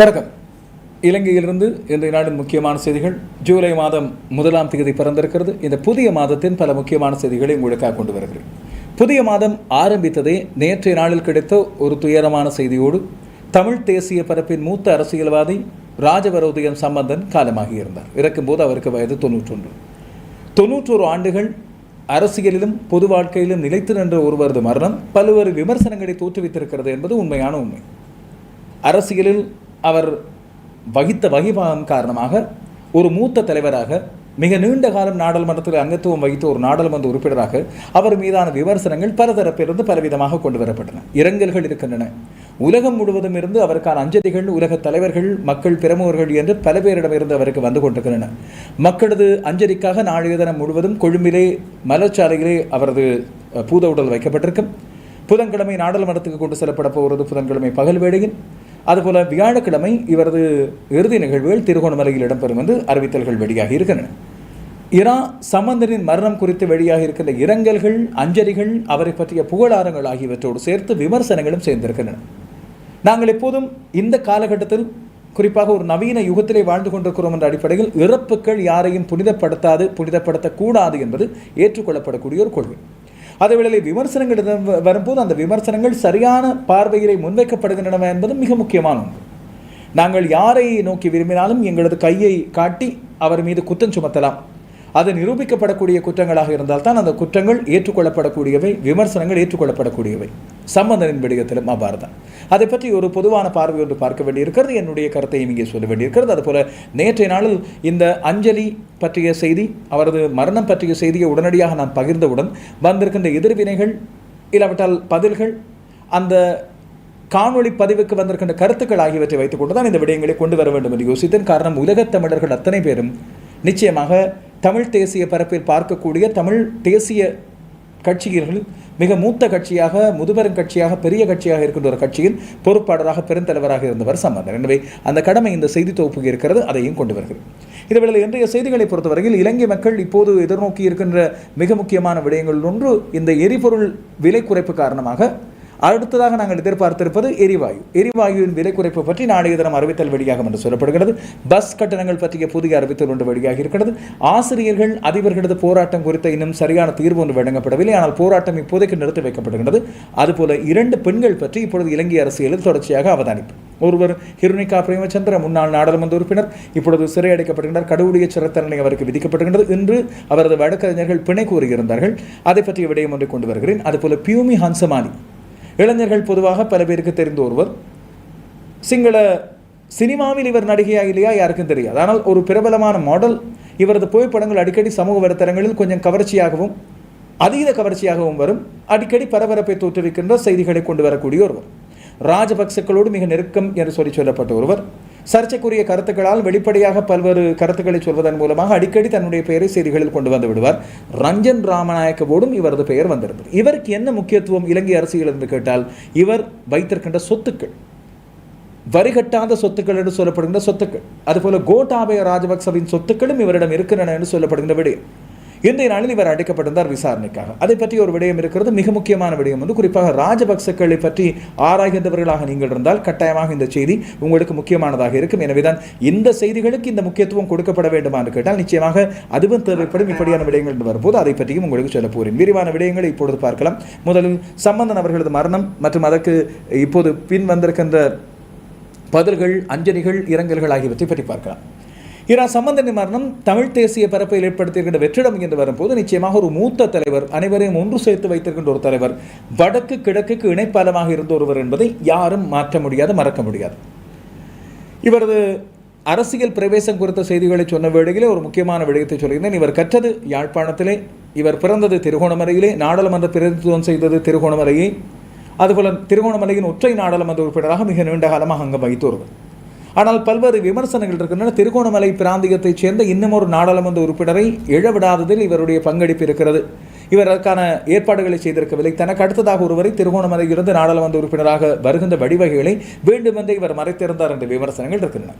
வணக்கம். இலங்கையிலிருந்து இன்றைய நாளின் முக்கியமான செய்திகள். ஜூலை மாதம் முதலாம் தேதி பிறந்திருக்கிறது. இந்த புதிய மாதத்தின் பல முக்கியமான செய்திகளை உங்களுக்காக கொண்டு வருகிறேன். புதிய மாதம் ஆரம்பித்ததே நேற்றைய நாளில் கிடைத்த ஒரு துயரமான செய்தியோடு தமிழ் தேசிய பரப்பின் மூத்த அரசியல்வாதி ராஜவரோதயம் சம்பந்தன் காலமாகி இருந்தார். இறக்கும்போது அவருக்கு வயது தொன்னூற்றொன்று தொன்னூற்றோரு ஆண்டுகள் அரசியலிலும் பொது வாழ்க்கையிலும் நிலைத்து நின்ற ஒருவரது மரணம் பல்வேறு விமர்சனங்களை தோற்றுவித்திருக்கிறது என்பது உண்மையான உண்மை. அரசியலில் அவர் வகித்த வகிபாகம் காரணமாக ஒரு மூத்த தலைவராக மிக நீண்ட காலம் நாடாளுமன்றத்தில் அங்கத்துவம் வகித்த ஒரு நாடாளுமன்ற உறுப்பினராக அவர் மீதான விமர்சனங்கள் பல தரப்பிலிருந்து பலவிதமாக கொண்டு வரப்பட்டன. இரங்கல்கள் இருக்கின்றன. உலகம் முழுவதும் இருந்து அவருக்கான அஞ்சலிகள் உலக தலைவர்கள் மக்கள் பிரமுகர்கள் என்று பல பேரிடமிருந்து அவருக்கு வந்து கொண்டிருக்கின்றன. மக்களது அஞ்சலிக்காக நாளைய தினம் முழுவதும் கொழும்பிலே மலர்ச்சாலையிலே அவரது பூத உடல் வைக்கப்பட்டிருக்கும். புதன்கிழமை நாடாளுமன்றத்துக்கு கொண்டு செல்லப்பட போகிறது புதன்கிழமை பகல் வேளையில். அதுபோல வியாழக்கிழமை இவரது இறுதி நிகழ்வுகள் திருகோணமலையில் இடம்பெறும் என்று அறிவித்தல்கள் வெளியாகி இருக்கின்றன. இரா சம்பந்தனின் மரணம் குறித்து வெளியாக இருக்கின்ற இரங்கல்கள் அஞ்சலிகள் அவரை பற்றிய புகழாரங்கள் ஆகியவற்றோடு சேர்த்து விமர்சனங்களும் சேர்ந்திருக்கின்றன. நாங்கள் எப்போதும் இந்த காலகட்டத்தில் குறிப்பாக ஒரு நவீன யுகத்திலே வாழ்ந்து கொண்டிருக்கிறோம் என்ற அடிப்படையில் இறப்புகள் யாரையும் புனிதப்படுத்தாது புனிதப்படுத்தக்கூடாது என்பது ஏற்றுக்கொள்ளப்படக்கூடிய ஒரு கொள்கை. அதேவேளை விமர்சனங்கள் வரும்போது அந்த விமர்சனங்கள் சரியான பார்வையிலே முன்வைக்கப்படுகின்றன என்பது மிக முக்கியமான ஒன்று. நாங்கள் யாரை நோக்கி விரும்பினாலும் எங்களது கையை காட்டி அவர் மீது குற்றம் சுமத்தலாம். அது நிரூபிக்கப்படக்கூடிய குற்றங்களாக இருந்தால் தான் அந்த குற்றங்கள் ஏற்றுக்கொள்ளப்படக்கூடியவை விமர்சனங்கள் ஏற்றுக்கொள்ளப்படக்கூடியவை. சம்பந்தனின் விடயத்திலும் அவ்வாறு தான் அதை பற்றி ஒரு பொதுவான பார்வை ஒன்று பார்க்க வேண்டியிருக்கிறது. என்னுடைய கருத்தையும் இங்கே சொல்ல வேண்டியிருக்கிறது. அதுபோல நேற்றைய நாளில் இந்த அஞ்சலி பற்றிய செய்தி அவரது மரணம் பற்றிய செய்தியை உடனடியாக நான் பகிர்ந்தவுடன் வந்திருக்கின்ற எதிர்வினைகள் இல்லாவிட்டால் பதில்கள் அந்த காணொளி பதிவுக்கு வந்திருக்கின்ற கருத்துக்கள் ஆகியவற்றை வைத்துக்கொண்டு தான் இந்த விடயங்களை கொண்டு வர வேண்டும் என்று யோசித்தேன். காரணம் உலகத் தமிழர்கள் அத்தனை பேரும் நிச்சயமாக தமிழ் தேசிய பரப்பில் பார்க்கக்கூடிய தமிழ் தேசிய கட்சியர்கள் மிக மூத்த கட்சியாக முதுபெரும் கட்சியாக பெரிய கட்சியாக இருக்கின்ற ஒரு கட்சியின் பொறுப்பாளராக பெருந்தலைவராக இருந்தவர் சம்பந்தன் எனவே அந்த கடமை இந்த செய்தி தொகுப்பு இருக்கிறது அதையும் கொண்டு வருகிறது இதுவேளை இன்றைய செய்திகளை பொறுத்தவரையில் இலங்கை மக்கள் இப்போது எதிர்நோக்கி இருக்கின்ற மிக முக்கியமான விடயங்கள் ஒன்று இந்த எரிபொருள் விலை குறைப்பு காரணமாக அடுத்ததாக நாங்கள் எதிர்பார்த்திருப்பது எரிவாயு. எரிவாயுவின் விலை குறைப்பு பற்றி நாளைய தினம் அறிவித்தல் வெளியாகும் என்று சொல்லப்படுகிறது. பஸ் கட்டணங்கள் பற்றிய புதிய அறிவித்தல் ஒன்று வெளியாகி இருக்கிறது. ஆசிரியர்கள் அதிபர்களது போராட்டம் குறித்த இன்னும் சரியான தீர்வு ஒன்று வழங்கப்படவில்லை. ஆனால் போராட்டம் இப்போதைக்கு நிறுத்தி வைக்கப்படுகிறது அதுபோல இரண்டு பெண்கள் பற்றி இப்பொழுது இலங்கை அரசியலில் தொடர்ச்சியாக அவதானிப்பு. ஒருவர் ஹிருணிகா பிரேமச்சந்திர முன்னாள் நாடாளுமன்ற உறுப்பினர். இப்பொழுது சிறை அடைக்கப்படுகின்றார் கடவுளிய சிறைத்தண்டனை அவருக்கு விதிக்கப்படுகின்றது. இன்று அவரது வழக்கறிஞர்கள் பிணை கூறியிருந்தார்கள். அதை பற்றிய விடயம் ஒன்றை கொண்டு வருகிறேன். அதுபோல பியூமி ஹன்சமானி இளைஞர்கள் பொதுவாக பல பேருக்கு தெரிந்த ஒருவர். சிங்கள சினிமாவில் இவர் நடிகையா இல்லையா யாருக்கும் தெரியாது. ஆனால் ஒரு பிரபலமான மாடல் இவரது புகைப்படங்கள் அடிக்கடி சமூக வலைத்தளங்களில் கொஞ்சம் கவர்ச்சியாகவும் அதீத கவர்ச்சியாகவும் வரும். அடிக்கடி பரபரப்பை தோற்றுவிக்கின்ற செய்திகளை கொண்டு வரக்கூடிய ஒருவர். ராஜபக்சக்களோடு மிக நெருக்கம் என்று சொல்லி சொல்லப்பட்ட ஒருவர். சர்ச்சைக்குரிய கருத்துக்களால் வெளிப்படையாக பல்வேறு கருத்துக்களை சொல்வதன் மூலமாக அடிக்கடி தன்னுடைய பெயரை செய்திகளில் கொண்டு வந்து விடுவார். ரஞ்சன் ராமநாயக்கவோடும் இவரது பெயர் வந்திருந்தது. இவருக்கு என்ன முக்கியத்துவம் இலங்கை அரசியல் என்று கேட்டால் இவர் வைத்திருக்கின்ற சொத்துக்கள் வரிகட்டாத சொத்துக்கள் என்று சொல்லப்படுகின்ற சொத்துக்கள் அதுபோல கோட்டாபய ராஜபக்சவின் சொத்துக்களும் இவரிடம் இருக்கின்றன என்று சொல்லப்படுகின்ற விடயம். இன்றைய நாளில் இவர் அடைக்கப்பட்டிருந்தார் விசாரணைக்காக. அதை பற்றி ஒரு விடயம் இருக்கிறது. மிக முக்கியமான விடயம் வந்து குறிப்பாக ராஜபக்சக்களை பற்றி ஆராய்கின்றவர்களாக நீங்கள் இருந்தால் கட்டாயமாக இந்த செய்தி உங்களுக்கு முக்கியமானதாக இருக்கும். எனவேதான் இந்த செய்திகளுக்கு இந்த முக்கியத்துவம் கொடுக்கப்பட வேண்டுமா என்று கேட்டால் நிச்சயமாக அதுவும் தேவைப்படும். இப்படியான விடயங்கள் என்று வரும்போது அதை பற்றியும் உங்களுக்கு சொல்ல போகிறேன் விரிவான விடயங்களை இப்பொழுது பார்க்கலாம். முதலில் சம்பந்தன் அவர்களது மரணம் மற்றும் அதற்கு இப்போது பின் வந்திருக்கின்ற பதில்கள் அஞ்சலிகள் இரங்கல்கள் ஆகியவற்றை பற்றி பார்க்கலாம். இரா சம்பந்த மரணம் தமிழ் தேசிய பரப்பை ஏற்படுத்தியிருக்கின்ற வெற்றிடம் என்று வரும்போது நிச்சயமாக ஒரு மூத்த தலைவர் அனைவரையும் ஒன்று சேர்த்து வைத்திருக்கின்ற ஒரு தலைவர் வடக்கு கிழக்குக்கு இணைப்பாலமாக இருந்த ஒருவர் என்பதை யாரும் மாற்ற முடியாது மறக்க முடியாது. இவரது அரசியல் பிரவேசம் குறித்த செய்திகளை சொன்ன வேளையிலே ஒரு முக்கியமான விடயத்தை சொல்கிறேன் இவர் கற்றது யாழ்ப்பாணத்திலே இவர் பிறந்தது திருகோணமலையிலே நாடாளுமன்ற பிரதிநிதித்துவம் செய்தது திருகோணமலையை அதுபோல திருகோணமலையின் ஒற்றை நாடாளுமன்ற உறுப்பினராக மிக நீண்ட காலமாக அங்கு வைத்து வருவது ஆனால் பல்வேறு விமர்சனங்கள் இருக்கின்றன. திருகோணமலை பிராந்தியத்தைச் சேர்ந்த இன்னும் ஒரு நாடாளுமன்ற உறுப்பினரை எழவிடாததில் இவருடைய பங்களிப்பு இருக்கிறது. இவர் அதற்கான ஏற்பாடுகளை செய்திருக்கவில்லை. தனக்கு அடுத்ததாக ஒருவரை திருகோணமலையிலிருந்து நாடாளுமன்ற உறுப்பினராக வருகின்ற வழிவகைகளை வேண்டுமென்றே இவர் மறைத்திருந்தார் என்ற விமர்சனங்கள் இருக்கின்றன.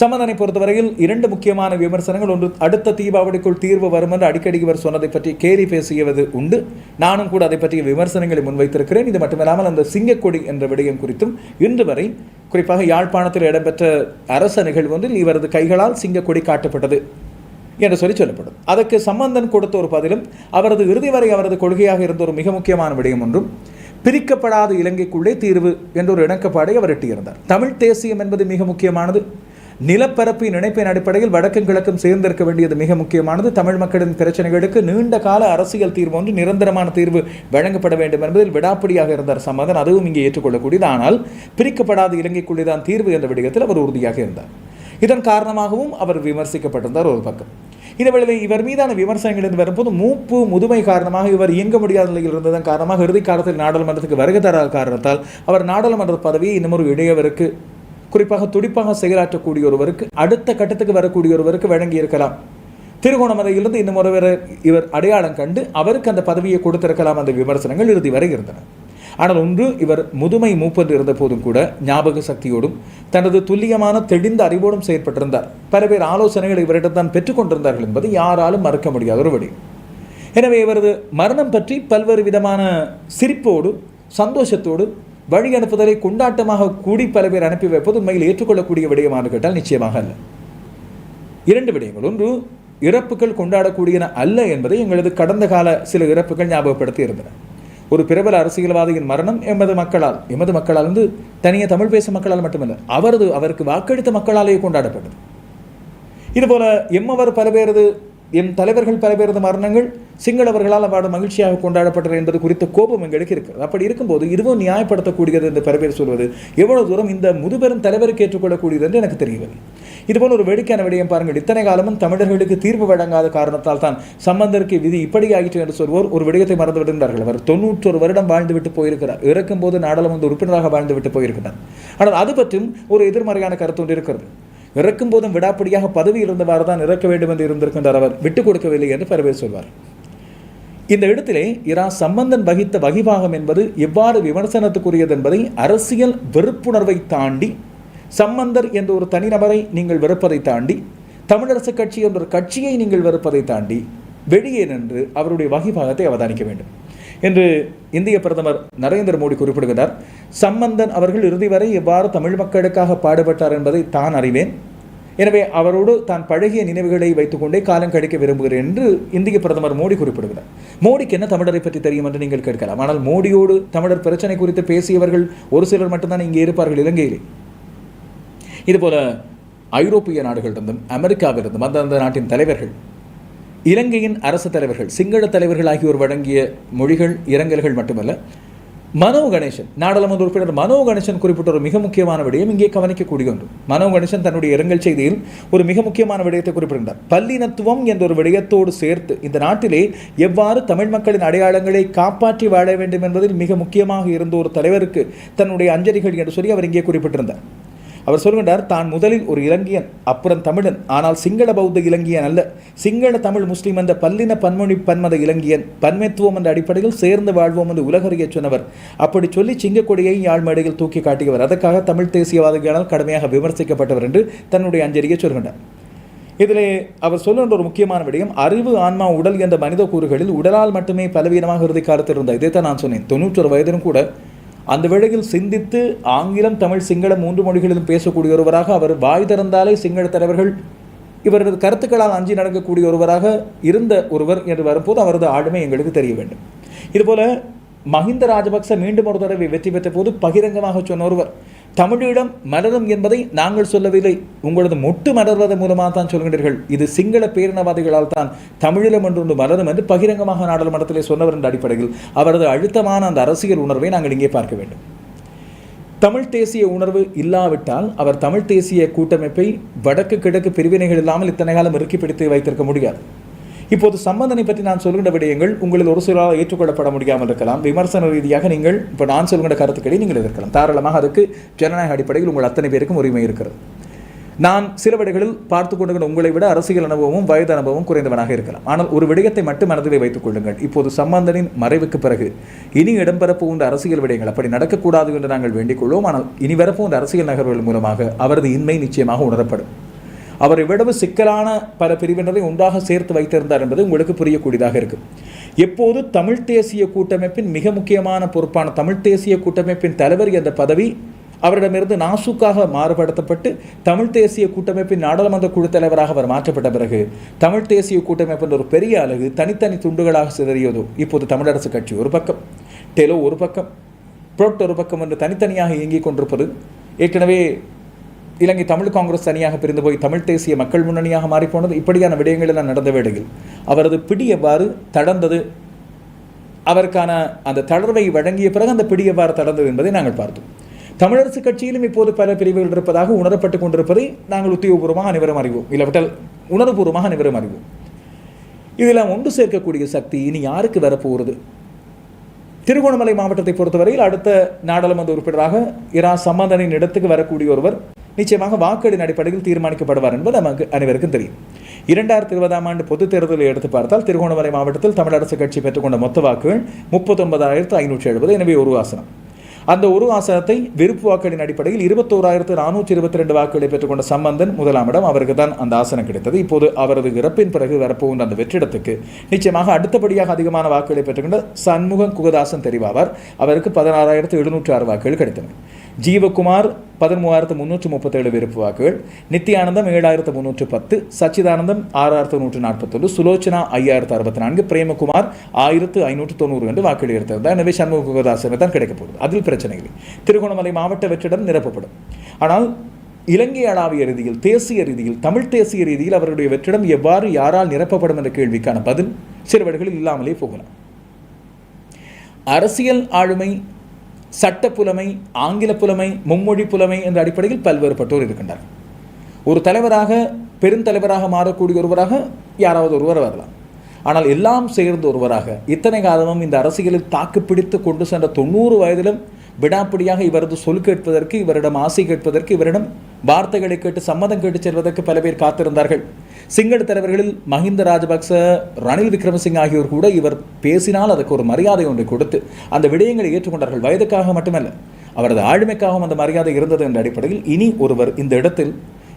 சம்பந்தனை பொறுத்தவரையில் இரண்டு முக்கியமான விமர்சனங்கள். ஒன்று அடுத்த தீபாவளிக்குள் தீர்வு வரும் என்று அடிக்கடி இவர் சொன்னதை பற்றி கேலி பேசியது உண்டு. நானும் கூட அதை பற்றிய விமர்சனங்களை முன்வைத்திருக்கிறேன். இது மட்டுமில்லாமல் அந்த சிங்கக்கொடி என்ற விடயம் குறித்தும் இன்று வரை குறிப்பாக யாழ்ப்பாணத்தில் இடம்பெற்ற அரச நிகழ்வு ஒன்றில் இவரது கைகளால் சிங்கக்கொடி காட்டப்பட்டது என்று சொல்லி சொல்லப்படும். அதற்கு சம்பந்தன் கொடுத்த ஒரு பதிலும் அவரது இறுதி வரை அவரது கொள்கையாக இருந்த ஒரு மிக முக்கியமான விடயம் ஒன்றும் பிரிக்கப்படாத இலங்கைக்குள்ளே தீர்வு என்ற ஒரு இணக்கப்பாடை அவர் எட்டியிருந்தார். தமிழ் தேசியம் என்பது மிக முக்கியமானது. நிலப்பரப்பின் இணைப்பின் அடிப்படையில் வடக்கும் கிழக்கும் சேர்ந்திருக்க வேண்டியது மிக முக்கியமானது. தமிழ் மக்களின் பிரச்சனைகளுக்கு நீண்ட கால அரசியல் தீர்வு ஒன்று நிரந்தரமான தீர்வு வழங்கப்பட வேண்டும் என்பதில் விடாப்பிடியாக இருந்தார் சம்மதன் அதுவும் இங்கே ஏற்றுக்கொள்ளக்கூடியது. ஆனால் பிரிக்கப்படாத இலங்கைக்குள்ளே தான் தீர்வு என்ற விடயத்தில் அவர் உறுதியாக இருந்தார். இதன் காரணமாகவும் அவர் விமர்சிக்கப்பட்டிருந்தார் ஒரு பக்கம். இந்த வேளையில் இவர் மீதான விமர்சனங்கள் இருந்து வரும்போது மூப்பு முதுமை காரணமாக இவர் இயங்க முடியாத நிலையில் இருந்ததன் காரணமாக இறுதி காலத்தில் நாடாளுமன்றத்துக்கு வருகை தராத காரணத்தால் அவர் நாடாளுமன்ற பதவியை இன்னமொரு ஒரு இடையவருக்கு குறிப்பாக துடிப்பாக செயலாற்றக்கூடிய ஒருவருக்கு அடுத்த கட்டத்துக்கு வரக்கூடிய ஒருவருக்கு வழங்கி இருக்கலாம் திருகோணமலையிலிருந்து இந்த முறை இவர் அடையாளம் கண்டு அவருக்கு அந்த பதவியை கொடுத்திருக்கலாம் அந்த விமர்சனங்கள் இறுதி வரை இருந்தன. ஆனால் ஒன்று இவர் முதுமை மூப்பது இருந்த போதும் கூட ஞாபக சக்தியோடும் தனது துல்லியமான தெளிந்த அறிவோடும் செயற்பட்டிருந்தார். பல பேர் ஆலோசனைகளை இவரிடம் தான் பெற்றுக்கொண்டிருந்தார்கள் என்பது யாராலும் மறுக்க முடியாத ஒரு வழி. எனவே இவரது மரணம் பற்றி பல்வேறு விதமான சிரிப்போடு சந்தோஷத்தோடு வழி அனுப்புதலை கொண்டாட்டமாக கூடி பல பேர் அனுப்பி வைப்பது உண்மையில் ஏற்றுக்கொள்ளக்கூடிய விடயமானு கேட்டால் நிச்சயமாக அல்ல. இரண்டு விடயங்கள். ஒன்று இறப்புகள் கொண்டாடக்கூடியன அல்ல என்பதை எங்களது கடந்த கால சில இறப்புகள் ஞாபகப்படுத்தி இருந்தன. ஒரு பிரபல அரசியல்வாதியின் மரணம் எமது மக்களால் எமது மக்களால் வந்து தனியாக தமிழ் பேசும் மக்களால் மட்டுமல்ல அவரது அவருக்கு வாக்களித்த மக்களாலேயே கொண்டாடப்பட்டது. இதுபோல எம்மவர் பல பேரது எம் தலைவர்கள் பல பேரது மரணங்கள் சிங்களவர்களால் அவ்வாறு மகிழ்ச்சியாக கொண்டாடப்பட்டது என்பது குறித்த கோபம் எங்களுக்கு இருக்கிறது. அப்படி இருக்கும்போது இதுவும் நியாயப்படுத்தக்கூடியது என்று பல பேர் சொல்வது. எவ்வளவு தூரம் இந்த முதுபெரும் தலைவருக்கு ஏற்றுக்கொள்ளக்கூடியது என்று எனக்கு தெரியவில்லை. இதுபோல் ஒரு வேடிக்கையான விடயம் பாருங்கள். இத்தனை காலமும் தமிழர்களுக்கு தீர்வு வழங்காத காரணத்தால் தான் சம்பந்தருக்கு விதி இப்படி ஆயிற்று என்று சொல்வோர் ஒரு விடயத்தை மறந்து விடுகிறார்கள் அவர் தொண்ணூற்றொரு வருடம் வாழ்ந்துவிட்டு போயிருக்கிறார். இறக்கும் போது நாடாளுமன்ற உறுப்பினராக வாழ்ந்துவிட்டு போயிருக்கிறார். ஆனால் அது பற்றும் ஒரு எதிர்மறையான கருத்து ஒன்று இருக்கிறது. இறக்கும் போதும் விடாப்படியாக பதவி இருந்தவாறு தான் இறக்க வேண்டும் என்று இருந்திருக்கின்றார் அவர். விட்டுக் கொடுக்கவில்லை என்று பல சொல்வார். இந்த இடத்திலே இரா சம்பந்தன் வகித்த வகிபாகம் என்பது எவ்வாறு விமர்சனத்துக்குரியது என்பதை அரசியல் வெறுப்புணர்வை தாண்டி சம்பந்தர் என்ற ஒரு தனிநபரை நீங்கள் வெறுப்பதை தாண்டி தமிழரசு கட்சி என்ற ஒரு கட்சியை நீங்கள் வெறுப்பதை தாண்டி வெளியே நின்று அவருடைய வகிபாகத்தை அவதானிக்க வேண்டும். என்று இந்திய பிரதமர் நரேந்திர மோடி குறிப்பிடுகிறார் சம்பந்தன் அவர்கள் இறுதி வரை எவ்வாறு தமிழ் மக்களுக்காக பாடுபட்டார் என்பதை தான் அறிவேன். எனவே அவரோடு தான் பழகிய நினைவுகளை வைத்துக்கொண்டே காலம் கழிக்க விரும்புகிறேன் என்று இந்திய பிரதமர் மோடி குறிப்பிடுகிறார். மோடிக்கு என்ன தமிழரை பற்றி தெரியும் என்று நீங்கள் கேட்கலாம். ஆனால் மோடியோடு தமிழர் பிரச்சனை குறித்து பேசியவர்கள் ஒரு சிலர் மட்டும்தான் இங்கே இருப்பார்கள் இலங்கையிலே. இதுபோல ஐரோப்பிய நாடுகளிலிருந்தும் அமெரிக்காவிலிருந்தும் அந்தந்த நாட்டின் தலைவர்கள் இலங்கையின் அரசு தலைவர்கள் சிங்கள தலைவர்கள் ஆகியோர் வழங்கிய மொழிகள் இரங்கல்கள் மட்டுமல்ல மனோ கணேசன் நாடாளுமன்ற உறுப்பினர் மனோ கணேசன் குறிப்பிட்ட ஒரு மிக முக்கியமான விடயம் இங்கே கவனிக்கக்கூடிய ஒன்று மனோ கணேசன் தன்னுடைய இரங்கல் செய்தியில் ஒரு மிக முக்கியமான விடயத்தை குறிப்பிடுகிறார் பல்லினத்துவம் என்ற ஒரு விடயத்தோடு சேர்த்து இந்த நாட்டிலே எவ்வாறு தமிழ் மக்களின் அடையாளங்களை காப்பாற்றி வாழ வேண்டும் என்பதில் மிக முக்கியமாக இருந்த ஒரு தலைவருக்கு தன்னுடைய அஞ்சலிகள் என்று சொல்லி அவர் இங்கே குறிப்பிட்டிருந்தார். அவர் சொல்கின்றார் தான் முதலில் ஒரு இலங்கையன் அப்புறம் தமிழன். ஆனால் சிங்கள பௌத்த இலங்கையன் அல்ல. சிங்கள தமிழ் முஸ்லீம் என்ற பல்லின பன்மொழி பன்மத இலங்கையன் பன்மைத்துவம் என்ற அடிப்படையில் சேர்ந்து வாழ்வோம் என்று உலகறிய சொன்னவர். அப்படி சொல்லி சிங்கக்கொடியை யாழ் மேடையில் தூக்கி காட்டியவர். அதற்காக தமிழ் தேசியவாதிகளால் கடுமையாக விமர்சிக்கப்பட்டவர் என்று தன்னுடைய அஞ்சலியை சொல்கின்றார். இதிலே அவர் சொல்லுகின்ற ஒரு முக்கியமான விடயம் அறிவு ஆன்மா உடல் என்ற மனித கூறுகளில் உடலால் மட்டுமே பலவீனமாக இறுதி காலத்தில் இருந்தார் இதைத்தான் நான் சொன்னேன். தொண்ணூற்றொரு வயதிலும் கூட அந்த வேளையில் சிந்தித்து ஆங்கிலம் தமிழ் சிங்களம் மூன்று மொழிகளிலும் பேசக்கூடிய ஒருவராக அவர் வாய் திறந்தாலே சிங்கள தலைவர்கள் இவரது கருத்துக்களால் அஞ்சி நடக்கக்கூடிய ஒருவராக இருந்த ஒருவர் என்று வரும்போது அவரது ஆளுமை எங்களுக்கு தெரிய வேண்டும். இதுபோல மஹிந்த ராஜபக்ச மீண்டும் ஒரு தடவை வெற்றி பெற்ற போது பகிரங்கமாக சொன்ன ஒருவர் தமிழீழம் மலரும் என்பதை நாங்கள் சொல்லவில்லை. உங்களது மொட்டு மலர்வதன் மூலமாக தான் சொல்கின்றீர்கள். இது சிங்கள பேரினவாதிகளால் தான் தமிழீழம் என்று ஒன்று மலரும் என்று பகிரங்கமாக நாடாளுமன்றத்திலே சொன்னவர் என்ற அடிப்படையில் அவரது அழுத்தமான அந்த அரசியல் உணர்வை நாங்கள் இங்கே பார்க்க வேண்டும். தமிழ் தேசிய உணர்வு இல்லாவிட்டால் அவர் தமிழ் தேசிய கூட்டமைப்பை வடக்கு கிழக்கு பிரிவினைகள் இல்லாமல் இத்தனை காலம் இறுக்கி பிடித்து வைத்திருக்க முடியாது. இப்போது சம்பந்தனை பற்றி நான் சொல்கின்ற விடயங்கள் உங்களில் ஒரு சிலரால் ஏற்றுக்கொள்ளப்பட முடியாமல் இருக்கலாம். விமர்சன ரீதியாக நீங்கள் இப்போ நான் சொல்கின்ற கருத்துக்களை நீங்கள் எதிர்க்கலாம் தாராளமாக அதுக்கு ஜனநாயக அடிப்படையில் உங்கள் அத்தனை பேருக்கும் உரிமை இருக்கிறது. நான் சில விடைகளில் பார்த்து கொண்டிருக்கிற உங்களை விட அரசியல் அனுபவமும் வயது அனுபவமும் குறைந்தவனாக இருக்கலாம். ஆனால் ஒரு விடயத்தை மட்டும் மனதிலே வைத்துக் கொள்ளுங்கள். இப்போது சம்பந்தனின் மறைவுக்கு பிறகு இனி இடம்பெறப் போகின்ற அரசியல் விடயங்கள் அப்படி நடக்கக்கூடாது என்று நாங்கள் வேண்டிக் கொள்வோம். ஆனால் இனி வரப்போகின்ற அரசியல் நகர்வுகள் மூலமாக அவரது இன்மை நிச்சயமாக உணரப்படும். அவர் இவ்வளவு சிக்கலான பல பிரிவினரை ஒன்றாக சேர்த்து வைத்திருந்தார் என்பது உங்களுக்கு புரியக்கூடியதாக இருக்கும் எப்போது தமிழ் தேசிய கூட்டமைப்பின் மிக முக்கியமான பொறுப்பான தமிழ் தேசிய கூட்டமைப்பின் தலைவர் என்ற பதவி அவரிடமிருந்து நாசுக்காக மாறுபடுத்தப்பட்டு தமிழ் தேசிய கூட்டமைப்பின் நாடாளுமன்ற குழு தலைவராக அவர் மாற்றப்பட்ட பிறகு தமிழ் தேசிய கூட்டமைப்பின் ஒரு பெரிய அழகு தனித்தனி துண்டுகளாக சிதறியதோ இப்போது தமிழரசு கட்சி ஒரு பக்கம் டெலோ ஒரு பக்கம் புரோட் ஒரு பக்கம் என்று தனித்தனியாக இயங்கிக் கொண்டிருப்பது ஏற்கனவே இலங்கை தமிழ் காங்கிரஸ் தனியாக பிரிந்து போய் தமிழ் தேசிய மக்கள் முன்னணியாக மாறிப்போனது. இப்படியான விடயங்கள் எல்லாம் நடந்த வேடையில் அவரது பிடி எவ்வாறு தடர்ந்தது அவருக்கான அந்த தளர்வை வழங்கிய பிறகு அந்த பிடி எவ்வாறு தடர்ந்தது என்பதை நாங்கள் பார்த்தோம். தமிழரசு கட்சியிலும் இப்போது பல பிரிவுகள் இருப்பதாக உணரப்பட்டு கொண்டிருப்பதை நாங்கள் உத்தியோகபூர்வமாக அனைவரும் அறிவோம். இல்லாவிட்டால் உணர்வுபூர்வமாக அனைவரும் அறிவோம். இதெல்லாம் ஒன்று சேர்க்கக்கூடிய சக்தி இனி யாருக்கு வரப்போகிறது? திருகோணமலை மாவட்டத்தை பொறுத்தவரையில் அடுத்த நாடாளுமன்ற உறுப்பினராக இரா சம்பந்தனின் இடத்துக்கு வரக்கூடிய ஒருவர் நிச்சயமாக வாக்கெடுப்பின் அடிப்படையில் தீர்மானிக்கப்படுவார் என்பது நமக்கு அனைவருக்கும் தெரியும். இரண்டாயிரத்தி இருபதாம் ஆண்டு பொதுத் தேர்தலை எடுத்து பார்த்தால் திருகோணமலை மாவட்டத்தில் தமிழரசு கட்சி பெற்றுக்கொண்ட மொத்த வாக்குகள் முப்பத்தொன்பதாயிரத்து ஐநூற்றி எழுபது எனவே ஒரு ஆசனம். அந்த ஒரு ஆசனத்தை விருப்பு வாக்களின் அடிப்படையில் இருபத்தோராயிரத்து நானூற்றி இருபத்தி ரெண்டு வாக்குகளை பெற்றுக்கொண்ட சம்பந்தன் முதலாம் இடம். அவருக்கு தான் அந்த ஆசனம் கிடைத்தது. இப்போது அவரது இறப்பின் பிறகு வரப்போகின்ற அந்த வெற்றிடத்துக்கு நிச்சயமாக அடுத்தபடியாக அதிகமான வாக்குகளை பெற்றுக்கொண்ட சண்முகம் குகதாசன் தெரிவாவார். அவருக்கு பதினாறாயிரத்து எழுநூற்றி ஆறு வாக்குகள் கிடைத்தன. ஜீவகுமார் பதிமூவாயிரத்து முந்நூற்று முப்பத்தேழு விருப்பு வாக்குகள் நித்யானந்தம் ஏழாயிரத்து முந்நூற்று பத்து சச்சிதானந்தம் ஆறாயிரத்து நூற்று நாற்பத்தொன்று சுலோச்சனா ஐயாயிரத்து அறுபத்தி நான்கு பிரேமகுமார் ஆயிரத்து ஐநூற்று தொண்ணூறு என்று வாக்குகள் எடுத்திருந்தார். எனவே சண்முகதாசனை தான் கிடைக்கப் போகுது. அதில் பிரச்சனை இல்லை. திருகோணமலை மாவட்ட வெற்றிடம் நிரப்பப்படும். ஆனால் இலங்கை அளவிய ரீதியில் தேசிய ரீதியில் தமிழ் தேசிய ரீதியில் அவருடைய வெற்றிடம் எவ்வாறு யாரால் நிரப்பப்படும் என்ற கேள்விக்கான பதில் சிறுவர்களில் இல்லாமலே போகலாம். அரசியல் ஆளுமை சட்ட புலமை ஆங்கில புலமை மும்மொழி புலமை என்ற அடிப்படையில் பல்வேறுபட்டோர் இருக்கின்றனர். ஒரு தலைவராக பெருந்தலைவராக மாறக்கூடிய ஒருவராக யாராவது ஒருவர் வரலாம். ஆனால் எல்லாம் சேர்ந்த ஒருவராக இத்தனை காலமும் இந்த அரசியலில் தாக்கு பிடித்து கொண்டு சென்ற தொண்ணூறு வயதிலும் விடாப்பிடியாக இவரது சொல் கேட்பதற்கு இவரிடம் ஆசை கேட்பதற்கு இவரிடம் வார்த்தைகளை கேட்டு சம்மதம் கேட்டு செல்வதற்கு பல பேர் காத்திருந்தார்கள். சிங்கள தலைவர்களில் மஹிந்த ராஜபக்ச ரணில் விக்ரமசிங் ஆகியோர் கூட இவர் பேசினால் அதற்கு ஒரு மரியாதை ஒன்றை கொடுத்து அந்த விடயங்களை ஏற்றுக்கொண்டார்கள். வயதுக்காக மட்டுமல்ல அவரது ஆளுமைக்காகவும் அந்த மரியாதை இருந்தது என்ற அடிப்படையில் இனி ஒருவர் இந்த இடத்தில்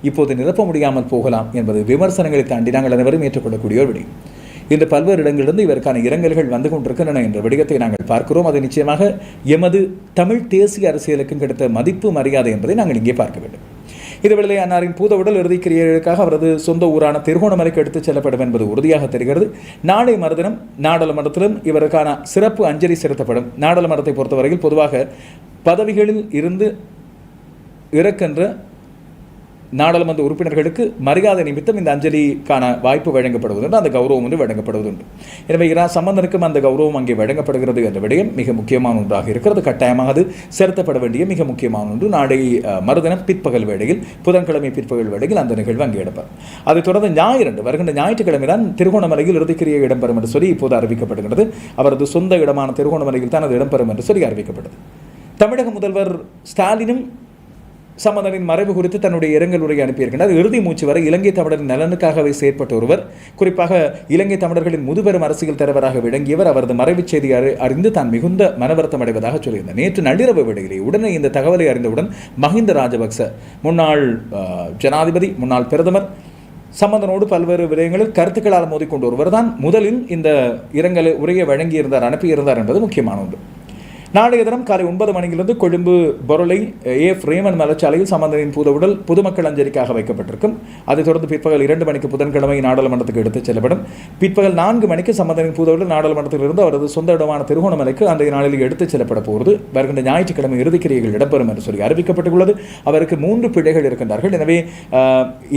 இப்போது நிரப்ப முடியாமல் போகலாம் என்பது விமர்சனங்களை தாண்டி நாங்கள் அனைவரும் ஏற்றுக்கொள்ளக்கூடிய ஒரு விடயம். இந்த பல்வேறு இடங்களிலிருந்து இவருக்கான இரங்கல்கள் வந்து கொண்டிருக்கின்றன என்ற விடயத்தை நாங்கள் பார்க்கிறோம். அது நிச்சயமாக எமது தமிழ் தேசிய அரசியலுக்கும் கிடைத்த மதிப்பு மரியாதை என்பதை நாங்கள் இங்கே பார்க்க வேண்டும். இதுவேளை அன்னாரின் பூத உடல் இறுதிக்கிரியர்களுக்காக அவரது சொந்த ஊரான திருகோணமலைக்கு எடுத்துச் செல்லப்படும் என்பது உறுதியாக தெரிகிறது. நாளை மறுதினம் நாடாளுமன்றத்திலும் இவருக்கான சிறப்பு அஞ்சலி செலுத்தப்படும். நாடாளுமன்றத்தை பொறுத்தவரையில் பொதுவாக பதவிகளில் இருந்து இறக்கின்ற நாடாளுமன்ற உறுப்பினர்களுக்கு மரியாதை நிமித்தம் இந்த அஞ்சலிக்கான வாய்ப்பு வழங்கப்படுவதுண்டு அந்த கௌரவம் வந்து வழங்கப்படுவதுண்டு. எனவே இரா சம்பந்தனுக்கும் அந்த கௌரவம் அங்கே வழங்கப்படுகிறது என்ற விடயம் மிக முக்கியமான ஒன்றாக இருக்கிறது. கட்டாயமாக அது செலுத்தப்பட வேண்டிய மிக முக்கியமான ஒன்று. நாளை மறுதினம் பிற்பகல் வேளையில் புதன்கிழமை பிற்பகல் வேளையில் அந்த நிகழ்வு அங்கே இடம்பெறும். அதைத் தொடர்ந்து ஞாயிறன்று வருகின்ற ஞாயிற்றுக்கிழமை தான் திருகோணமலையில் இறுதிக்கிரியை இடம்பெறும் என்று சொல்லி இப்போது அறிவிக்கப்படுகிறது அவரது சொந்த இடமான திருகோணமலையில் தான் அது இடம்பெறும் என்று சொல்லி அறிவிக்கப்பட்டது. தமிழக முதல்வர் ஸ்டாலினும் சம்பந்தனின் மறைவு குறித்து தன்னுடைய இரங்கல் உரையை அனுப்பியிருக்கின்றார். இறுதி மூச்சு வரை இலங்கை தமிழரின் நலனுக்காகவே செயற்பட்ட ஒருவர். குறிப்பாக இலங்கை தமிழர்களின் முதுபெரும் அரசியல் தலைவராக விளங்கியவர். அவரது மறைவுச் செய்தி அறிந்து தான் மிகுந்த மனவருத்தம் அடைவதாக சொல்லியிருந்தார். நேற்று நள்ளிரவு வேளையிலே உடனே இந்த தகவலை அறிந்தவுடன் மஹிந்த ராஜபக்ச முன்னாள் ஜனாதிபதி முன்னாள் பிரதமர் சம்பந்தனோடு பல்வேறு விடயங்களில் கருத்துக்களால் மோதிக்கொண்டு ஒருவர் தான் முதலில் இந்த இரங்கல் உரையை வழங்கியிருந்தார் அனுப்பியிருந்தார் என்பது முக்கியமான ஒன்று. நாளைய தினம் காலை ஒன்பது மணியிலிருந்து கொழும்பு பொருளை ஏ. ரேமன் மலச்சாலையில் சம்பந்தனின் பூதவுடல் பொதுமக்கள் அஞ்சலிக்காக வைக்கப்பட்டிருக்கும். அதைத் தொடர்ந்து பிற்பகல் இரண்டு மணிக்கு புதன்கிழமை நாடாளுமன்றத்துக்கு எடுத்துச் செல்லப்படும். பிற்பகல் நான்கு மணிக்கு சம்பந்தனின் பூதவுடல் நாடாளுமன்றத்திலிருந்து அவரது சொந்த இடமான திருகோணமலைக்கு அந்த நாளில் எடுத்துச் செல்லப்பட போகிறது. வருகின்ற ஞாயிற்றுக்கிழமை இறுதிக்கிரியைகள் இடம்பெறும் என்று சொல்லி அறிவிக்கப்பட்டுள்ளது. அவருக்கு மூன்று பிள்ளைகள் இருக்கின்றார்கள். எனவே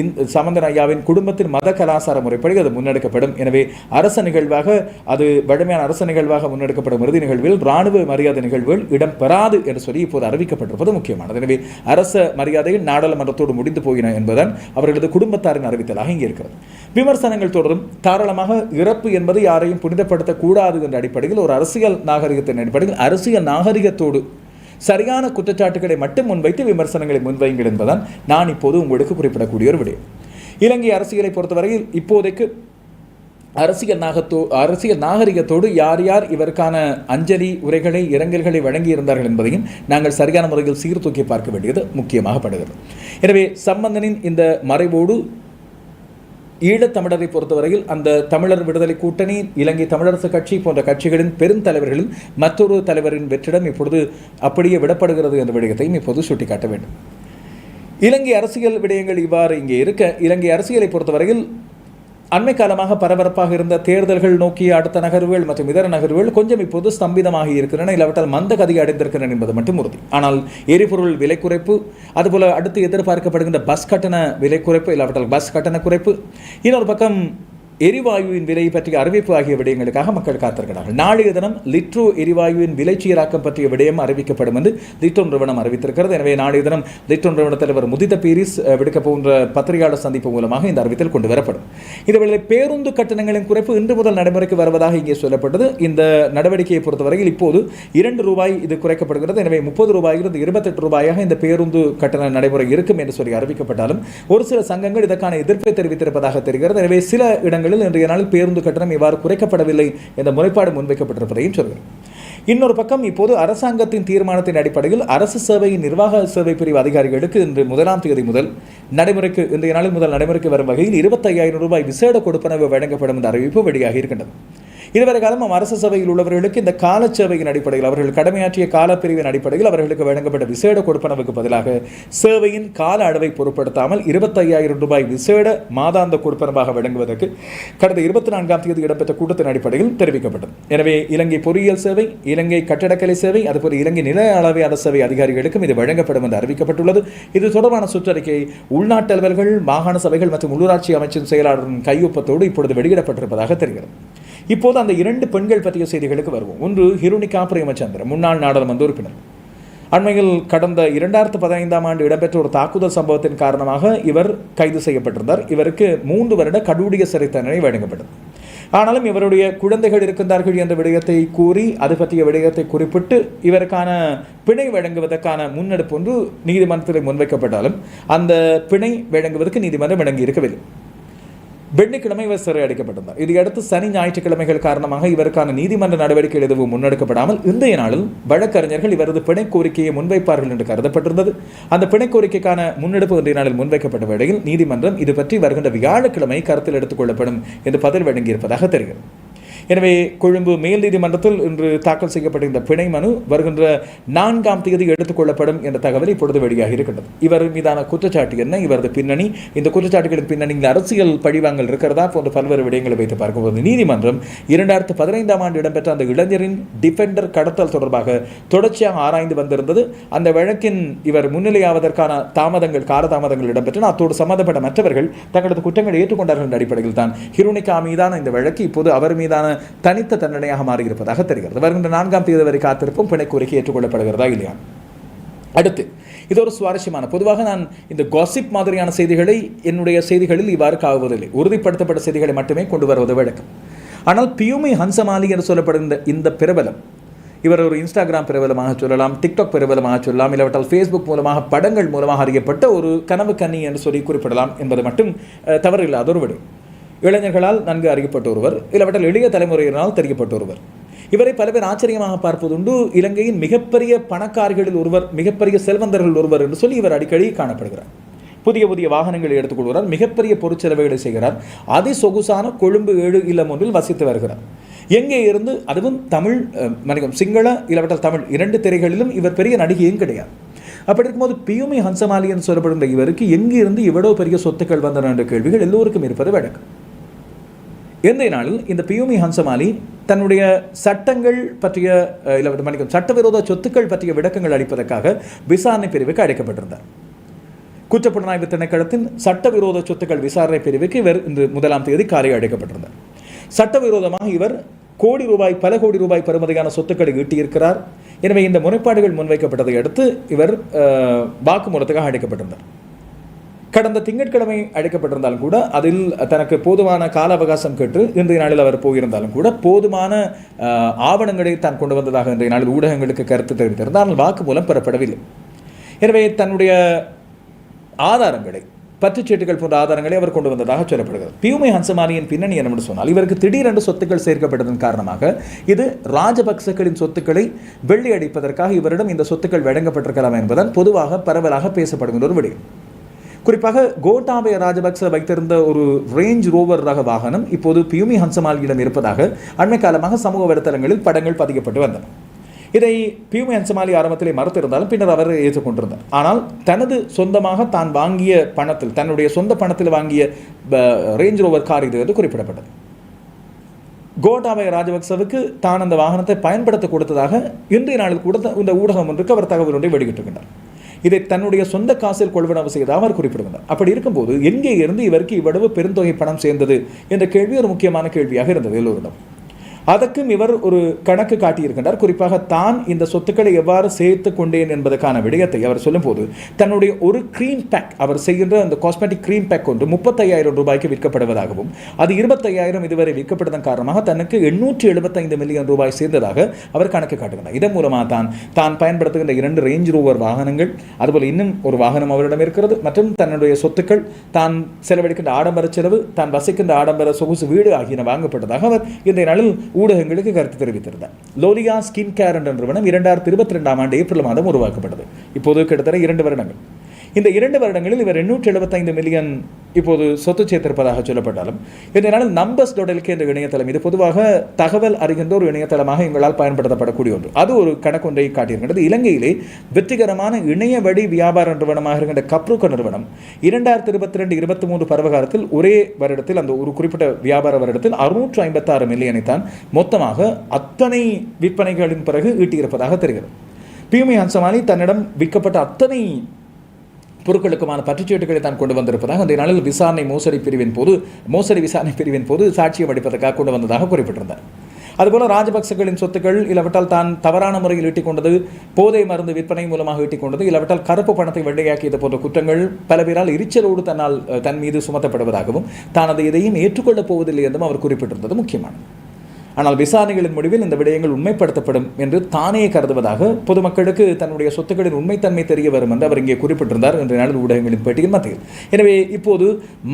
இந்த சம்பந்தன் ஐயாவின் குடும்பத்தின் மத கலாச்சார முறைப்படி அது முன்னெடுக்கப்படும். எனவே அரச நிகழ்வாக அது வழமையான அரச நிகழ்வாக முன்னெடுக்கப்படும் இறுதி நிகழ்வில் ராணுவ மரியாதை நிகழ்வுகள் இடம்பெறாது என்று சொல்லி இப்போது அறிவிக்கப்பட்டிருப்பது முக்கியமானது. எனவே அரச மரியாதையில் நாடாளுமன்றத்தோடு முடிந்து போயின என்பதுதான் அவர்களது குடும்பத்தாரின் அறிவித்தலாக இங்கே இருக்கிறது. விமர்சனங்கள் தொடரும். தாராளமாக இறப்பு என்பது யாரையும் புனிதப்படுத்தக்கூடாது என்ற அடிப்படையில் ஒரு அரசியல் நாகரிகத்தின் அடிப்படையில் அரசியல் நாகரிகத்தோடு சரியான குற்றச்சாட்டுகளை மட்டும் முன்வைத்து விமர்சனங்களை முன்வைங்கள் என்பதுதான் நான் இப்போது உங்களுக்கு குறிப்பிடக்கூடிய ஒரு விடயம் இலங்கை அரசியலை பொறுத்தவரையில் இப்போதைக்கு அரசியல் நாகத்தோ அரசியல் நாகரிகத்தோடு யார் யார் இவருக்கான அஞ்சலி உரைகளை இரங்கல்களை வழங்கியிருந்தார்கள் என்பதையும் நாங்கள் சரியான முறையில் சீர்தூக்கி பார்க்க வேண்டியது முக்கியமாகப்படுகிறது எனவே சம்பந்தனின் இந்த மறைவோடு ஈழத்தமிழரை பொறுத்தவரையில் அந்த தமிழர் விடுதலை கூட்டணி இலங்கை தமிழரசு கட்சி போன்ற கட்சிகளின் பெருந்தலைவர்களின் மற்றொரு தலைவரின் வெற்றிடம் இப்பொழுது அப்படியே விடப்படுகிறது என்ற விடயத்தையும் இப்போது சுட்டிக்காட்ட வேண்டும். இலங்கை அரசியல் விடயங்கள் இவ்வாறு இங்கே இருக்க இலங்கை அரசியலை பொறுத்தவரையில் அண்மை காலமாக பரபரப்பாக இருந்த தேர்தல்கள் நோக்கிய அடுத்த நகர்வுகள் மற்றும் இதர நகர்வுகள் கொஞ்சம் இப்போது ஸ்தம்பிதமாக இருக்கின்றன. இல்லாவிட்டால் மந்த கதையை அடைந்திருக்கின்றன என்பது மட்டும் உறுதி. ஆனால் எரிபொருள் விலை குறைப்பு அதுபோல் அடுத்து எதிர்பார்க்கப்படுகின்ற பஸ் கட்டண விலை குறைப்பு இல்லாவிட்டால் பஸ் கட்டண குறைப்பு இன்னொரு பக்கம் எரிவாயுவின் விலை பற்றிய அறிவிப்பு ஆகிய விடயங்களுக்காக மக்கள் காத்திருக்கிறார்கள். நாளைய தினம் லிட்ரோ எரிவாயுவின் விலை சீராக்கம் பற்றிய விடயம் அறிவிக்கப்படும் என்று லிட்ரோ நிறுவனம் அறிவித்திருக்கிறது. எனவே நாளைய தினம் லிட்ரோ நிறுவன தலைவர் முதித பீரிஸ் விடுக்க போன்ற பத்திரிகையாளர் சந்திப்பு மூலமாக இந்த அறிவித்தல் கொண்டு வரப்படும். இதேவேளை பேருந்து கட்டணங்களின் குறைப்பு இன்று முதல் நடைமுறைக்கு வருவதாக இங்கே சொல்லப்பட்டது. இந்த நடவடிக்கையை பொறுத்தவரையில் இப்போது இரண்டு ரூபாய் இது குறைக்கப்படுகிறது. எனவே முப்பது ரூபாயிலிருந்து இருபத்தெட்டு ரூபாயாக இந்த பேருந்து கட்டண நடைமுறை இருக்கும் என்று சொல்லி அறிவிக்கப்பட்டாலும் ஒரு சில சங்கங்கள் இதற்கான எதிர்ப்பை தெரிவித்திருப்பதாக தெரிகிறது. எனவே சில இடங்கள் இடங்களில் இன்றைய நாளில் பேருந்து கட்டணம் இவ்வாறு குறைக்கப்படவில்லை என்ற முறைப்பாடு முன்வைக்கப்பட்டிருப்பதையும் சொல்கிறேன் இன்னொரு பக்கம் இப்போது அரசாங்கத்தின் தீர்மானத்தின் அடிப்படையில் அரசு சேவையின் நிர்வாக சேவை பிரிவு அதிகாரிகளுக்கு இன்று முதலாம் தேதி முதல் நடைமுறைக்கு இன்றைய நாளில் முதல் நடைமுறைக்கு வரும் வகையில் இருபத்தையாயிரம் ரூபாய் விசேட கொடுப்பனவு வழங்கப்படும் என்ற அறிவிப்பு வெளியாகி இருக்கின்றது. இதுவரை காலமும் அரசு சபையில் உள்ளவர்களுக்கு இந்த காலச்சேவையின் அடிப்படையில் அவர்கள் கடமையாற்றிய காலப்பிரிவின் அடிப்படையில் அவர்களுக்கு வழங்கப்பட்ட விசேட கொடுப்பனவுக்கு பதிலாக சேவையின் கால அளவை பொருட்படுத்தாமல் இருபத்தையாயிரம் ரூபாய் விசேட மாதாந்த கொடுப்பனவாக வழங்குவதற்கு கடந்த இருபத்தி நான்காம் தேதி இடம்பெற்ற கூட்டத்தின் அடிப்படையில் தெரிவிக்கப்பட்டது. எனவே இலங்கை பொறியியல் சேவை இலங்கை கட்டடக்கலை சேவை அதுபோல இலங்கை நில அளவையாளர் சேவை அதிகாரிகளுக்கும் இது வழங்கப்படும் என்று அறிவிக்கப்பட்டுள்ளது. இது தொடர்பான சுற்றறிக்கை உள்நாட்டு அலுவல்கள் மாகாண சபைகள் மற்றும் உள்ளூராட்சி அமைச்சின் செயலாளரின் கையொப்பத்தோடு இப்பொழுது வெளியிடப்பட்டிருப்பதாக தெரிகிறது. இப்போது அந்த இரண்டு பெண்கள் பற்றிய செய்திகளுக்கு வருவோம். ஒன்று ஹிருணிகா பிரேமச்சந்திரன் முன்னாள் நாடாளுமன்ற உறுப்பினர். அண்மையில் கடந்த இரண்டாயிரத்து பதினைந்தாம் ஆண்டு இடம்பெற்ற ஒரு தாக்குதல் சம்பவத்தின் காரணமாக இவர் கைது செய்யப்பட்டிருந்தார். இவருக்கு மூன்று வருட கடூடிய சிறை தண்டனை வழங்கப்பட்டது. ஆனாலும் இவருடைய குழந்தைகள் இருக்கின்றார்கள் என்ற விடயத்தை கூறி அது பற்றிய விடயத்தை குறிப்பிட்டு இவருக்கான பிணை வழங்குவதற்கான முன்னெடுப்பு ஒன்று நீதிமன்றத்தில் முன்வைக்கப்பட்டாலும் அந்த பிணை வழங்குவதற்கு நீதிமன்றம் வழங்கி இருக்கவில்லை வெள்ளிக்கிழமை இவர் சிறை அடைக்கப்பட்டிருந்தார். இதையடுத்து சனி ஞாயிற்றுக்கிழமைகள் காரணமாக இவருக்கான நீதிமன்ற நடவடிக்கைகள் எதுவும் முன்னெடுக்கப்படாமல் இன்றைய நாளில் வழக்கறிஞர்கள் இவரது பிணை கோரிக்கையை முன்வைப்பார்கள் என்று கருதப்பட்டிருந்தது. அந்த பிணை கோரிக்கைக்கான முன்னெடுப்பு இன்றைய நாளில் முன்வைக்கப்பட்ட வேளையில் நீதிமன்றம் இது பற்றி வருகின்ற வியாழக்கிழமை கருத்தில் எடுத்துக் கொள்ளப்படும் என்று பதில் வழங்கியிருப்பதாக தெரிகிறது. எனவே கொழும்பு மேல் நீதிமன்றத்தில் இன்று தாக்கல் செய்யப்பட்ட இந்த பிணை மனு வருகின்ற நான்காம் தேதி எடுத்துக் கொள்ளப்படும் என்ற தகவல் இப்பொழுது வெளியாக இருக்கின்றது. இவர் மீதான குற்றச்சாட்டு என்ன? இவரது பின்னணி. இந்த குற்றச்சாட்டுகளின் பின்னணியில் அரசியல் பழிவாங்கல் இருக்கிறதா? போன்ற பல்வேறு விடயங்களை வைத்து பார்க்கும்போது நீதிமன்றம் இரண்டாயிரத்து பதினைந்தாம் ஆண்டு இடம்பெற்ற அந்த இளைஞரின் டிஃபெண்டர் கடத்தல் தொடர்பாக தொடர்ச்சியாக ஆராய்ந்து வந்திருந்தது. அந்த வழக்கின் இவர் முன்னிலையாவதற்கான தாமதங்கள் காலதாமதங்கள் இடம்பெற்றன. அத்தோடு சம்பந்தப்பட்ட மற்றவர்கள் தங்களது குற்றங்களை ஏற்றுக்கொண்டார்கள் என்ற அடிப்படையில் தான் ஹிருனிகா மீதான இந்த வழக்கு இப்போது அவர் மீதான தனித்த தண்டனையாக மாறியிருப்பதாக தெரிகிறது. வருகின்ற நான்காம் தேதி வரை காத்திருப்பும் பிணை கோரிக்கை ஏற்றுக்கொள்ளப்படுகிறதா இல்லையா? அடுத்து இது ஒரு சுவாரஸ்யமான பொதுவாக நான் இந்த காசிப் மாதிரியான செய்திகளை என்னுடைய செய்திகளில் இவ்வாறு காவுவதில்லை. உறுதிப்படுத்தப்பட்ட செய்திகளை மட்டுமே கொண்டு வருவது வழக்கம். ஆனால் பியூமி ஹன்சமாலி என்று சொல்லப்படுகின்ற இந்த பிரபலம் இவர் ஒரு இன்ஸ்டாகிராம் பிரபலமாக சொல்லலாம் டிக்டாக் பிரபலமாக சொல்லலாம் இல்லாவிட்டால் ஃபேஸ்புக் மூலமாக படங்கள் மூலமாக அறியப்பட்ட ஒரு கனவு கன்னி என்று சொல்லி குறிப்பிடலாம் என்பது மட்டும் தவறில்லாத ஒரு விடயம் இளைஞர்களால் நன்கு அறியப்பட்ட ஒருவர் இல்லாவிட்டால் எளிய தலைமுறையினால் தெரிவிக்கப்பட்ட ஒருவர் இவரை பல பேர் ஆச்சரியமாக பார்ப்பதுண்டு இலங்கையின் மிகப்பெரிய பணக்காரர்களில் ஒருவர் மிகப்பெரிய செல்வந்தர்கள் ஒருவர் என்று சொல்லி இவர் அடிக்கடி காணப்படுகிறார். புதிய புதிய வாகனங்களை எடுத்துக்கொள்கிறார் மிகப்பெரிய பொருட்செலவுகளை செய்கிறார் அதி சொகுசான கொழும்பு ஏழு இல்லம் ஒன்றில் வசித்து வருகிறார். எங்கே இருந்து அதுவும் தமிழ் அஹ், சிங்கள இல்லாவிட்டால் தமிழ் இரண்டு திரைகளிலும் இவர் பெரிய நடிகையும் கிடையாது. அப்படி இருக்கும்போது பியூமி ஹன்சமாலி என்று சொல்லப்படுகின்ற இவருக்கு எங்கே இருந்து பெரிய சொத்துக்கள் வந்தன என்ற கேள்விகள் எல்லோருக்கும் இருப்பது வழக்கம். இன்றைய நாளில் இந்த பியூமி ஹன்சமாலி தன்னுடைய சட்டங்கள் பற்றிய இல்லை மன்னிக்கும் சட்டவிரோத சொத்துக்கள் பற்றிய விளக்கங்கள் அளிப்பதற்காக விசாரணை பிரிவுக்கு அழைக்கப்பட்டிருந்தார். குற்றப்புலனாய்வு திணைக்களத்தின் சட்டவிரோத சொத்துக்கள் விசாரணை பிரிவுக்கு இவர் இன்று முதலாம் தேதி காலை அழைக்கப்பட்டிருந்தார். சட்டவிரோதமாக இவர் கோடி ரூபாய் பல கோடி ரூபாய் பெறுமதியான சொத்துக்களை ஈட்டியிருக்கிறார். எனவே இந்த முறைப்பாடுகள் முன்வைக்கப்பட்டதை அடுத்து இவர் வாக்குமூலத்துக்காக அழைக்கப்பட்டிருந்தார். கடந்த திங்கட்கிழமை அழைக்கப்பட்டிருந்தாலும் கூட அதில் தனக்கு போதுமான கால அவகாசம் கேட்டு இன்றைய நாளில் அவர் போயிருந்தாலும் கூட போதுமான ஆவணங்களை தான் கொண்டு வந்ததாக இன்றைய நாளில் ஊடகங்களுக்கு கருத்து தெரிவித்திருந்தார். ஆனால் வாக்குமூலம் பெறப்படவில்லை. எனவே தன்னுடைய ஆதாரங்களை பற்றுச்சீட்டுகள் போன்ற ஆதாரங்களை அவர் கொண்டு வந்ததாக சொல்லப்படுகிறது. பியூமை ஹன்சமானியின் பின்னணி என்னவென்று சொன்னால் இவருக்கு திடீரென்று சொத்துக்கள் சேர்க்கப்பட்டதன் காரணமாக இது ராஜபக்சக்களின் சொத்துக்களை வெள்ளி அடிப்பதற்காக இவரிடம் இந்த சொத்துக்கள் வழங்கப்பட்டிருக்கலாம் என்பதால் பொதுவாக பரவலாக பேசப்படுகின்ற ஒரு விடயம். குறிப்பாக கோட்டாபய ராஜபக்ச வைத்திருந்த ஒரு ரேஞ்ச் ரோவர் ரக வாகனம் இப்போது பியூமி ஹன்சமாலியிடம் இருப்பதாக அண்மை காலமாக சமூக வலைத்தளங்களில் படங்கள் பதிக்கப்பட்டு வந்தன. இதை பியூமி ஹன்சமாலி ஆரம்பத்திலே மறுத்திருந்தாலும் பின்னர் அவர் ஏற்றுக்கொண்டிருந்தார். ஆனால் தனது சொந்தமாக தான் வாங்கிய பணத்தில் தன்னுடைய சொந்த பணத்தில் வாங்கிய ரேஞ்ச் ரோவர் கார் இது என்று குறிப்பிடப்பட்டது. கோட்டாபய ராஜபக்சவுக்கு தான் அந்த வாகனத்தை பயன்படுத்த கொடுத்ததாக இன்றைய நாளில் கூட இந்த ஊடகம் ஒன்றுக்கு அவர் தகவல் ஒன்றை வெளியிட்டிருக்கின்றார். இதை தன்னுடைய சொந்த காசில் கொள்வனவு செய்ததாக அவர் குறிப்பிடுகிறார் அப்படி இருக்கும்போது எங்கே இருந்து இவருக்கு இவ்வளவு பெருந்தொகை பணம் சேர்ந்தது? என்ற கேள்வி ஒரு முக்கியமான கேள்வியாக இருந்தது எல்லோரிடம். அதற்கும் இவர் ஒரு கணக்கு காட்டியிருக்கின்றார். குறிப்பாக தான் இந்த சொத்துக்களை எவ்வாறு சேர்த்து கொண்டேன் என்பதற்கான விடயத்தை அவர் சொல்லும்போது தன்னுடைய ஒரு க்ரீம் பேக் அவர் செய்கின்ற அந்த காஸ்மெட்டிக் க்ரீம் பேக் ஒன்று முப்பத்தையாயிரம் ரூபாய்க்கு விற்கப்படுவதாகவும் அது இருபத்தையாயிரம் இதுவரை விற்கப்பட்டதன் காரணமாக தனக்கு எண்ணூற்றி எழுபத்தைந்து மில்லியன் ரூபாய் சேர்ந்ததாக அவர் கணக்கு காட்டுகிறார் இதன் மூலமாக தான் தான் பயன்படுத்துகின்ற இரண்டு ரேஞ்ச் ரோவர் வாகனங்கள் அதுபோல் இன்னும் ஒரு வாகனம் அவரிடம் இருக்கிறது மற்றும் தன்னுடைய சொத்துக்கள் தான் செலவழிக்கின்ற ஆடம்பர செலவு தான் வசிக்கின்ற ஆடம்பர சொகுசு வீடு ஆகியன வாங்கப்பட்டதாக அவர் இந்த நாளில் ஊடகங்களுக்கு கருத்து தெரிவித்திருந்தார். லோலியா ஸ்கின் கேர் என்ற நிறுவனம் இரண்டாயிரத்தி இருபத்தி ரெண்டாம் ஆண்டு ஏப்ரல் மாதம் உருவாக்கப்பட்டது. இப்போது கிட்டத்தட்ட இரண்டு வருடங்கள். இந்த இரண்டு வருடங்களில் இவர் எண்ணூற்றி எழுபத்தைந்து மில்லியன் இப்போது சொத்து சேர்த்திருப்பதாக சொல்லப்பட்டாலும் இதனால் நம்பர்ஸ் டொடலுக்கு என்ற இணையதளம் இது பொதுவாக தகவல் அறிகின்ற ஒரு இணையதளமாக எங்களால் பயன்படுத்தப்படக்கூடிய ஒன்று. அது ஒரு கணக்கொன்றை காட்டியிருக்கிறது. இலங்கையிலே வெற்றிகரமான இணைய வழி வியாபார நிறுவனமாக இருக்கின்ற கப்ருக்க நிறுவனம் இரண்டாயிரத்தி இருபத்தி ரெண்டு இருபத்தி மூன்று பருவகாலத்தில் ஒரே வருடத்தில் அந்த ஒரு குறிப்பிட்ட வியாபார வருடத்தில் அறுநூற்று ஐம்பத்தாறு மில்லியனை தான் மொத்தமாக அத்தனை விற்பனைகளின் பிறகு ஈட்டியிருப்பதாக தெரிகிறது. பியூமி ஹன்சமானி தன்னிடம் விற்கப்பட்ட அத்தனை பொருட்களுக்குமான பற்றுச்சீட்டுகளை தான் கொண்டு வந்திருப்பதாக அந்த நாளில் விசாரணை மோசடி பிரிவின் போது மோசடி விசாரணை பிரிவின் போது சாட்சியம் அளிப்பதற்காக கொண்டு வந்ததாக குறிப்பிட்டிருந்தார். அதுபோல ராஜபக்சகளின் சொத்துக்கள் இல்லாவிட்டால் தான் தவறான முறையில் ஈட்டிக் கொண்டது போதை மருந்து விற்பனை மூலமாக ஈட்டிக் கொண்டது இல்லாவிட்டால் கருப்பு பணத்தை வெள்ளையாக்கியது போன்ற குற்றங்கள் பல பேரால் எரிச்சலோடு தன்னால் தன் மீது சுமத்தப்படுவதாகவும் தான் அதை எதையும் ஏற்றுக்கொள்ளப் போவதில்லை என்றும் அவர் குறிப்பிட்டிருந்தது முக்கியமானது. ஆனால் விசாரணைகளின் முடிவில் இந்த விடயங்கள் உண்மைப்படுத்தப்படும் என்று தானே கருதுவதாக பொதுமக்களுக்கு தன்னுடைய சொத்துக்களின் உண்மைத்தன்மை தெரிய வரும் என்று அவர் இங்கே குறிப்பிட்டிருந்தார் என்ற நாளில் ஊடகங்களின் பேட்டியின் மத்தியில். எனவே இப்போது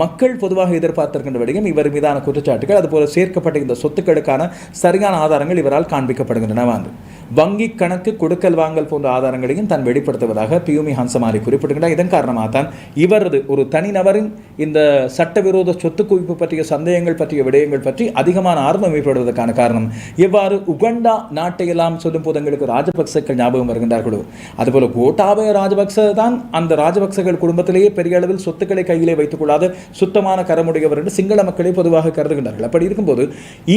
மக்கள் பொதுவாக எதிர்பார்த்திருக்கின்ற விடயம் இவர் மீதான குற்றச்சாட்டுகள் அதுபோல சேர்க்கப்பட்ட இந்த சொத்துக்களுக்கான சரியான ஆதாரங்கள் இவரால் காண்பிக்கப்படுகின்றன. என்று வங்கி கணக்கு கொடுக்கல் வாங்கல் போன்ற ஆதாரங்களையும் தான் வெளிப்படுத்துவதாக பியூமி ஹன்சமாரி குறிப்பிடுகின்றார் இதன் காரணமாக தான் இவரது ஒரு தனிநபரின் இந்த சட்டவிரோத சொத்து குவிப்பு பற்றிய சந்தேகங்கள் பற்றிய விடயங்கள் பற்றி அதிகமான ஆர்வம் ஏற்படுவதற்கான காரணம். எவ்வாறு உகண்டா நாட்டையெல்லாம் சொல்லும் போது எங்களுக்கு ராஜபக்சக்கள் ஞாபகம் வருகின்றார்களோ? அதுபோல கோட்டாபய ராஜபக்ச தான் அந்த ராஜபக்சகள் குடும்பத்திலேயே பெரிய அளவில் சொத்துக்களை கையிலே வைத்துக் கொள்ளாத சுத்தமான கரமுடையவர் என்று சிங்கள மக்களை பொதுவாக கருதுகின்றார்கள். அப்படி இருக்கும்போது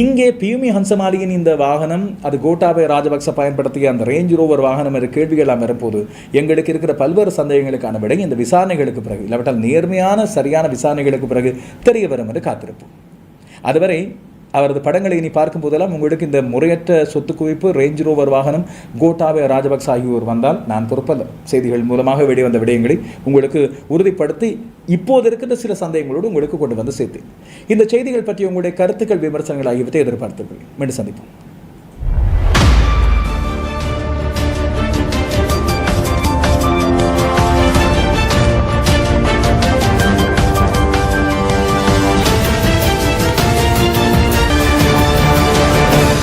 இங்கே பியூமி ஹன்சமாலியின் இந்த வாகனம் அது கோட்டாபய ராஜபக்ச பயன்படுத்திய அந்த ரேஞ்ச் ரோவர் வாகனம் என்ற கேள்விகளாம் வரும்போது எங்களுக்கு இருக்கிற பல்வேறு சந்தேகங்களுக்கான விடை இந்த விசாரணைகளுக்கு பிறகு இல்லாவிட்டால் நேர்மையான சரியான விசாரணைகளுக்கு பிறகு தெரிய வரும் என்று காத்திருப்போம். அதுவரை அவரது படங்களை இனி பார்க்கும் போதெல்லாம் உங்களுக்கு இந்த முறையற்ற சொத்து குவிப்பு ரேஞ்ச் ரோவர் வாகனம் கோட்டாவே ராஜபக்ச ஆகியோர் வந்தால் நான் பொறுப்பல்ல. செய்திகள் மூலமாக வெளிவந்த விடயங்களை உங்களுக்கு உறுதிப்படுத்தி இப்போது இருக்கின்ற சில சந்தேகங்களோடு உங்களுக்கு கொண்டு வந்து சேர்த்து இந்த செய்திகள் பற்றி உங்களுடைய கருத்துக்கள் விமர்சனங்கள் ஆகியவற்றை எதிர்பார்த்துக்கிறேன் மீண்டும் சந்திப்போம்.